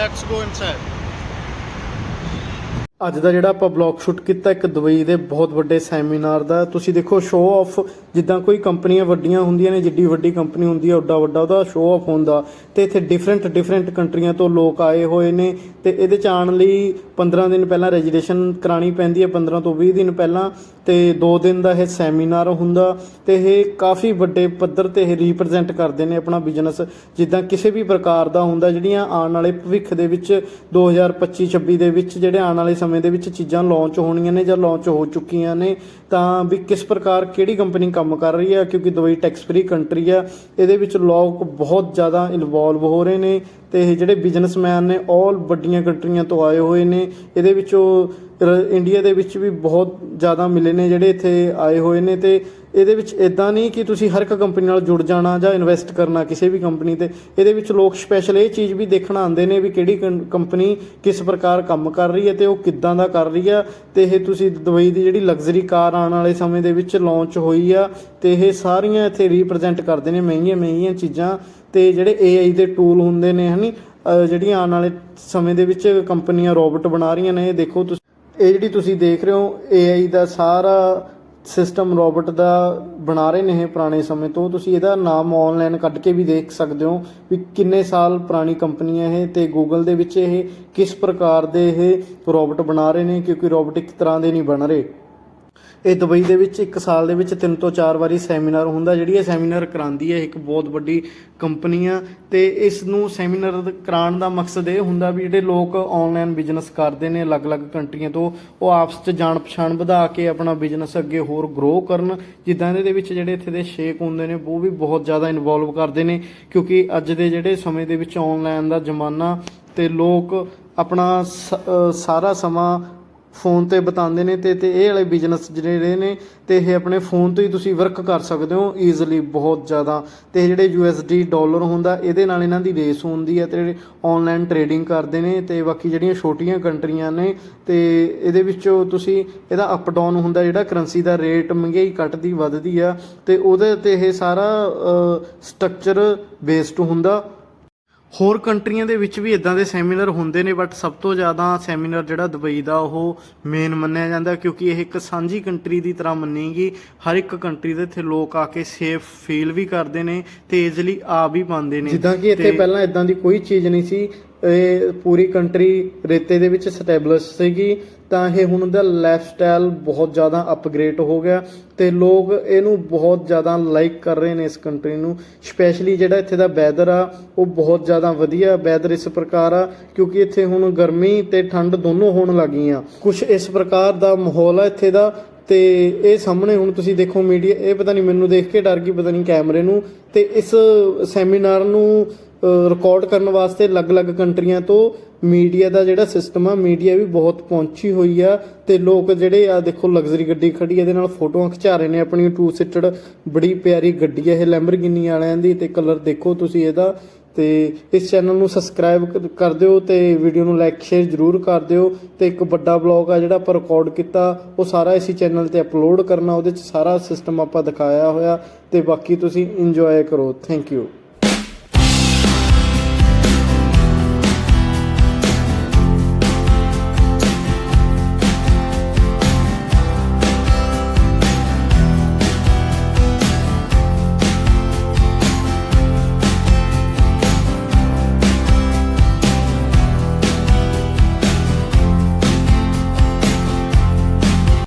let's go inside. ਅੱਜ ਦਾ ਜਿਹੜਾ ਆਪਾਂ ਬਲੌਗ ਸ਼ੂਟ ਕੀਤਾ, ਇੱਕ ਦੁਬਈ ਦੇ ਬਹੁਤ ਵੱਡੇ ਸੈਮੀਨਾਰ ਦਾ, ਤੁਸੀਂ ਦੇਖੋ ਸ਼ੋਅ ਆਫ ਜਿੱਦਾਂ ਕੋਈ ਕੰਪਨੀਆਂ ਵੱਡੀਆਂ ਹੁੰਦੀਆਂ ਨੇ, ਜਿੱਡੀ ਵੱਡੀ ਕੰਪਨੀ ਹੁੰਦੀ ਹੈ ਉੱਡਾ ਵੱਡਾ ਉਹਦਾ ਸ਼ੋਅ ਆਫ ਹੁੰਦਾ ਤੇ ਇੱਥੇ ਡਿਫਰੈਂਟ ਡਿਫਰੈਂਟ ਕੰਟਰੀਆਂ ਤੋਂ ਲੋਕ ਆਏ ਹੋਏ ਨੇ, ਤੇ ਇਹਦੇ ਚ ਆਉਣ ਲਈ 15 ਦਿਨ ਪਹਿਲਾਂ ਰਜਿਸਟ੍ਰੇਸ਼ਨ ਕਰਾਣੀ ਪੈਂਦੀ ਹੈ 15 ਤੋਂ 20 ਦਿਨ ਪਹਿਲਾਂ ਤੇ 2 ਦਿਨ ਦਾ ਇਹ ਸੈਮੀਨਾਰ ਹੁੰਦਾ ਤੇ ਇਹ ਕਾਫੀ ਵੱਡੇ ਪੱਧਰ ਤੇ ਇਹ ਰਿਪਰੈਜ਼ੈਂਟ ਕਰਦੇ ਨੇ ਆਪਣਾ ਬਿਜ਼ਨਸ ਜਿੱਦਾਂ ਕਿਸੇ ਵੀ ਪ੍ਰਕਾਰ ਦਾ ਹੁੰਦਾ, ਜਿਹੜੀਆਂ ਆਉਣ ਵਾਲੇ ਭਵਿੱਖ ਦੇ ਵਿੱਚ 2025-26 ਦੇ ਵਿੱਚ ਜਿਹੜੇ ਆਉਣ ਵਾਲੇ ਸਮੇਂ ਦੇ ਵਿੱਚ ਚੀਜ਼ਾਂ ਲਾਂਚ ਹੋਣੀਆਂ ਨੇ ਜਾਂ ਲਾਂਚ ਹੋ ਚੁੱਕੀਆਂ ਨੇ, ਤਾਂ ਵੀ ਕਿਸ ਪ੍ਰਕਾਰ ਕਿਹੜੀ ਕੰਪਨੀ ਕੰਮ ਕਰ ਰਹੀ ਹੈ ਕਿਉਂਕਿ ਦੁਬਈ ਟੈਕਸ ਫ੍ਰੀ ਕੰਟਰੀ ਆ, ਇਹਦੇ ਵਿੱਚ ਲੋਕ ਬਹੁਤ ਜ਼ਿਆਦਾ ਇਨਵੋਲਵ ਹੋ ਰਹੇ ਨੇ। ਤੇ ਇਹ ਜਿਹੜੇ ਬਿਜ਼ਨਸਮੈਨ ਨੇ ਆਲ ਵੱਡੀਆਂ ਕੰਟਰੀਆਂ ਤੋਂ ਆਏ ਹੋਏ ਨੇ। ਇਹਦੇ ਵਿੱਚੋਂ ਰ- ਇੰਡੀਆ ਦੇ ਵਿੱਚ ਵੀ ਬਹੁਤ ਜ਼ਿਆਦਾ ਮਿਲੇ ਨੇ ਜਿਹੜੇ ਇੱਥੇ ਆਏ ਹੋਏ ਨੇ ਤੇ ਇਹਦੇ ਵਿੱਚ ਇਦਾਂ ਨਹੀਂ ਕਿ ਤੁਸੀਂ ਹਰ ਇੱਕ ਕੰਪਨੀ ਨਾਲ ਜੁੜ ਜਾਣਾ ਜਾਂ ਇਨਵੈਸਟ ਕਰਨਾ ਕਿਸੇ ਵੀ ਕੰਪਨੀ ਤੇ। ਇਹਦੇ ਵਿੱਚ ਲੋਕ ਸਪੈਸ਼ਲ ਇਹ ਚੀਜ਼ ਵੀ ਦੇਖਣ ਆਉਂਦੇ ਨੇ ਵੀ ਕਿਹੜੀ ਕੰ- ਕੰਪਨੀ ਕਿਸ ਪ੍ਰਕਾਰ ਕੰਮ ਕਰ ਰਹੀ ਹੈ ਤੇ ਉਹ ਕਿੱਦਾਂ ਦਾ ਕਰ ਰਹੀ ਆ ਤੇ ਇਹ ਤੁਸੀਂ ਦੁਬਈ ਦੀ ਜਿਹੜੀ ਲਗਜ਼ਰੀ ਕਾਰ ਆਉਣ ਵਾਲੇ ਸਮੇਂ ਦੇ ਵਿੱਚ ਲਾਂਚ ਹੋਈ ਆ ਤੇ ਇਹ ਸਾਰੀਆਂ ਇੱਥੇ ਰਿਪਰੈਜ਼ੈਂਟ ਕਰਦੇ ਨੇ ਮਹਿੰਗੀਆਂ ਮਹਿੰਗੀਆਂ ਚੀਜ਼ਾਂ। ਤੇ ਜਿਹੜੇ AI ਦੇ ਟੂਲ ਹੁੰਦੇ ਨੇ ਹਨੀ ਜਿਹੜੀਆਂ ਆਉਣ ਵਾਲੇ ਸਮੇਂ ਦੇ ਵਿੱਚ ਕੰਪਨੀਆਂ ਰੋਬੋਟ ਬਣਾ ਰਹੀਆਂ ਨੇ, ਇਹ ਦੇਖੋ ਤੁਸੀਂ, ਇਹ ਜਿਹੜੀ ਤੁਸੀਂ ਦੇਖ ਰਹੇ ਹੋ AI ਦਾ ਸਾਰਾ ਸਿਸਟਮ ਰੋਬਟ ਦਾ ਬਣਾ ਰਹੇ ਨੇ ਇਹ ਪੁਰਾਣੇ ਸਮੇਂ ਤੋਂ, ਤੁਸੀਂ ਇਹਦਾ ਨਾਮ ਆਨਲਾਈਨ ਕੱਢ ਕੇ ਵੀ ਦੇਖ ਸਕਦੇ ਹੋ ਵੀ ਕਿੰਨੇ ਸਾਲ ਪੁਰਾਣੀ ਕੰਪਨੀ ਹੈ ਇਹ ਤੇ ਗੂਗਲ ਦੇ ਵਿੱਚ ਇਹ ਕਿਸ ਪ੍ਰਕਾਰ ਦੇ ਇਹ ਰੋਬਟ ਬਣਾ ਰਹੇ ਨੇ, ਕਿਉਂਕਿ ਰੋਬਟ ਇੱਕ ਤਰ੍ਹਾਂ ਦੇ ਨਹੀਂ ਬਣ ਰਹੇ। ਇਹ ਦੁਬਈ ਦੇ ਵਿੱਚ ਇੱਕ ਸਾਲ ਦੇ ਵਿੱਚ ਤਿੰਨ ਤੋਂ ਚਾਰ ਵਾਰੀ ਸੈਮੀਨਾਰ ਹੁੰਦਾ, ਜਿਹੜੀ ਇਹ ਸੈਮੀਨਾਰ ਕਰਾਉਂਦੀ ਹੈ, ਇੱਕ ਬਹੁਤ ਵੱਡੀ ਕੰਪਨੀ ਆ। ਤੇ ਇਸ ਨੂੰ ਸੈਮੀਨਾਰ ਕਰਾਉਣ ਦਾ ਮਕਸਦ ਇਹ ਹੁੰਦਾ ਵੀ ਜਿਹੜੇ ਲੋਕ ਆਨਲਾਈਨ ਬਿਜ਼ਨਸ ਕਰਦੇ ਨੇ ਅਲੱਗ-ਅਲੱਗ ਕੰਟਰੀਆਂ ਤੋਂ, ਉਹ ਆਪਸ 'ਚ ਜਾਣ ਪਛਾਣ ਵਧਾ ਕੇ ਆਪਣਾ ਬਿਜ਼ਨਸ ਅੱਗੇ ਹੋਰ ਗਰੋ ਕਰਨ। ਜਿੱਦਾਂ ਇਹਦੇ ਵਿੱਚ ਜਿਹੜੇ ਇੱਥੇ ਦੇ ਸ਼ੇਕ ਹੁੰਦੇ ਨੇ, ਉਹ ਵੀ ਬਹੁਤ ਜ਼ਿਆਦਾ ਇਨਵੋਲਵ ਕਰਦੇ ਨੇ, ਕਿਉਂਕਿ ਅੱਜ ਦੇ ਜਿਹੜੇ ਸਮੇਂ ਦੇ ਵਿੱਚ ਆਨਲਾਈਨ ਦਾ ਜ਼ਮਾਨਾ ਤੇ ਲੋਕ ਆਪਣਾ ਸ- ਸਾਰਾ ਸਮਾਂ ਫੋਨ ਤੇ ਬਤਾਉਂਦੇ ਨੇ ਤੇ ਤੇ ਇਹ ਵਾਲੇ ਬਿਜ਼ਨਸ ਜਿਹੜੇ ਨੇ ਤੇ ਇਹ ਆਪਣੇ ਫੋਨ ਤੋਂ ਹੀ ਤੁਸੀਂ ਵਰਕ ਕਰ ਸਕਦੇ ਹੋ ਈਜ਼ੀਲੀ ਬਹੁਤ ਜ਼ਿਆਦਾ। ਤੇ ਇਹ ਜਿਹੜੇ USD ਡਾਲਰ ਹੁੰਦਾ, ਇਹਦੇ ਨਾਲ ਇਹਨਾਂ ਦੀ ਰੇਸ ਹੁੰਦੀ ਹੈ ਤੇ ਆਨਲਾਈਨ ਟ੍ਰੇਡਿੰਗ ਕਰਦੇ ਨੇ ਤੇ ਬਾਕੀ ਜਿਹੜੀਆਂ ਛੋਟੀਆਂ ਕੰਟਰੀਆਂ ਨੇ ਤੇ ਇਹਦੇ ਵਿੱਚੋਂ ਤੁਸੀਂ ਇਹਦਾ ਅਪ ਡਾਊਨ ਹੁੰਦਾ ਜਿਹੜਾ ਕਰੰਸੀ ਦਾ ਰੇਟ ਮਹਿੰਗਾਈ ਘਟਦੀ ਵੱਧਦੀ ਆ ਤੇ ਉਹਦੇ ਤੇ ਇਹ ਸਾਰਾ ਸਟਰਕਚਰ ਬੇਸਡ ਹੁੰਦਾ। ਹੋਰ ਕੰਟਰੀਆਂ ਦੇ ਵਿੱਚ ਵੀ ਇਦਾਂ ਦੇ ਸੈਮੀਨਾਰ ਹੁੰਦੇ ਨੇ ਬਟ ਸਭ ਤੋਂ ਜ਼ਿਆਦਾ ਸੈਮੀਨਾਰ ਜਿਹੜਾ ਦੁਬਈ ਦਾ ਉਹ ਮੇਨ ਮੰਨਿਆ ਜਾਂਦਾ ਕਿਉਂਕਿ ਇਹ ਇੱਕ ਸਾਂਝੀ ਕੰਟਰੀ ਦੀ ਤਰ੍ਹਾਂ ਮੰਨੀਗੀ। ਹਰ ਇੱਕ ਕੰਟਰੀ ਦੇ ਇੱਥੇ ਲੋਕ ਆ ਕੇ ਸੇਫ ਫੀਲ ਵੀ ਕਰਦੇ ਨੇ ਤੇ ਈਜ਼ੀਲੀ ਆ ਵੀ ਪਾਉਂਦੇ ਨੇ। ਜਿੱਦਾਂ ਕਿ ਇੱਥੇ ਪਹਿਲਾਂ ਇਦਾਂ ਦੀ ਕੋਈ ਚੀਜ਼ ਨਹੀਂ ਸੀ ਇਹ ਪੂਰੀ ਕੰਟਰੀ ਰੇਤੇ ਦੇ ਵਿੱਚ ਸਟੈਬਲਿਸ਼ ਸੀਗੀ, ਤਾਂ ਇਹ ਹੁਣ ਦਾ ਲਾਈਫ ਸਟਾਈਲ ਬਹੁਤ ਜ਼ਿਆਦਾ ਅਪਗ੍ਰੇਡ ਹੋ ਗਿਆ ਤੇ ਲੋਕ ਇਹਨੂੰ ਬਹੁਤ ਜ਼ਿਆਦਾ ਲਾਈਕ ਕਰ ਰਹੇ ਨੇ ਇਸ ਕੰਟਰੀ ਨੂੰ। ਸਪੈਸ਼ਲੀ ਜਿਹੜਾ ਇੱਥੇ ਦਾ ਵੈਦਰ ਆ, ਉਹ ਬਹੁਤ ਜ਼ਿਆਦਾ ਵਧੀਆ ਵੈਦਰ ਇਸ ਪ੍ਰਕਾਰ ਆ, ਕਿਉਂਕਿ ਇੱਥੇ ਹੁਣ ਗਰਮੀ ਤੇ ਠੰਡ ਦੋਨੋਂ ਹੋਣ ਲੱਗੀਆਂ। ਕੁਝ ਇਸ ਪ੍ਰਕਾਰ ਦਾ ਮਾਹੌਲ ਆ ਇੱਥੇ ਦਾ ਤੇ ਇਹ ਸਾਹਮਣੇ ਹੁਣ ਤੁਸੀਂ ਦੇਖੋ ਮੀਡੀਆ ਇਹ ਪਤਾ ਨਹੀਂ ਮੈਨੂੰ ਦੇਖ ਕੇ ਡਰ ਗਈ, ਪਤਾ ਨਹੀਂ ਕੈਮਰੇ ਨੂੰ ਤੇ ਇਸ ਸੈਮੀਨਾਰ ਨੂੰ ਰਿਕਾਰਡ ਕਰਨ ਵਾਸਤੇ ਅਲੱਗ-ਅਲੱਗ ਕੰਟਰੀਆਂ ਤੋਂ ਮੀਡੀਆ ਦਾ ਜਿਹੜਾ ਸਿਸਟਮ ਆ, ਮੀਡੀਆ ਵੀ ਬਹੁਤ ਪਹੁੰਚੀ ਹੋਈ ਆ ਤੇ ਲੋਕ ਜਿਹੜੇ ਆ, ਦੇਖੋ ਲਗਜ਼ਰੀ ਗੱਡੀ ਖੜੀ ਇਹਦੇ ਨਾਲ ਫੋਟੋਆਂ ਖਿਚਾ ਰਹੇ ਨੇ ਆਪਣੀ ਟੂ ਸੀਟਡ ਬੜੀ ਪਿਆਰੀ ਗੱਡੀ ਹੈ ਇਹ ਲੈਂਬਰਗਿਨੀ ਵਾਲਿਆਂ ਦੀ ਤੇ ਕਲਰ ਦੇਖੋ ਤੁਸੀਂ ਇਹਦਾ ਤੇ ਇਸ ਚੈਨਲ ਨੂੰ ਸਬਸਕ੍ਰਾਈਬ ਕਰ ਦਿਓ ਤੇ ਵੀਡੀਓ ਨੂੰ ਲਾਈਕ ਸ਼ੇਅਰ ਜਰੂਰ ਕਰ ਦਿਓ ਤੇ ਇੱਕ ਵੱਡਾ ਬਲੌਗ ਆ ਜਿਹੜਾ ਆਪਾਂ ਰਿਕਾਰਡ ਕੀਤਾ, ਉਹ ਸਾਰਾ ਇਸੇ ਚੈਨਲ ਤੇ ਅਪਲੋਡ ਕਰਨਾ, ਉਹਦੇ ਚ ਸਾਰਾ ਸਿਸਟਮ ਆਪਾਂ ਦਿਖਾਇਆ ਹੋਇਆ ਤੇ ਬਾਕੀ ਤੁਸੀਂ ਇੰਜੋਏ ਕਰੋ ਥੈਂਕ ਯੂ